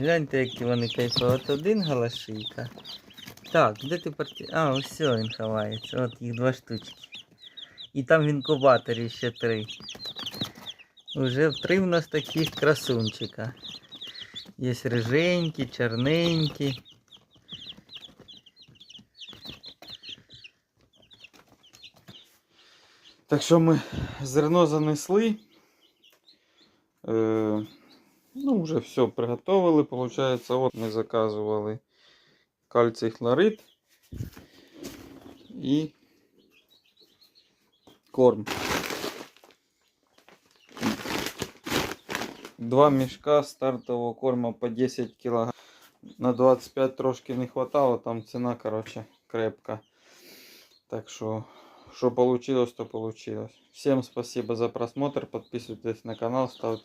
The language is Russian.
Гляньте, які вони кайфують. От один галашийка. Так, де ти порті... А, все, він ховається. От їх два штучки. І там в інкубаторі ще три. Уже три в нас таких красунчика. Є риженькі, чорненькі. Так що ми зерно занесли. Е, ну, вже все приготовили. Получається, от ми заказували кальцій хлорид і корм. Два мішка стартового корму по 10 кг. На 25 трошки не хватало, там ціна, короче, крепка. Так що, що получилось, то получилось. Всем спасибо за просмотр. Подписывайтесь на канал, ставьте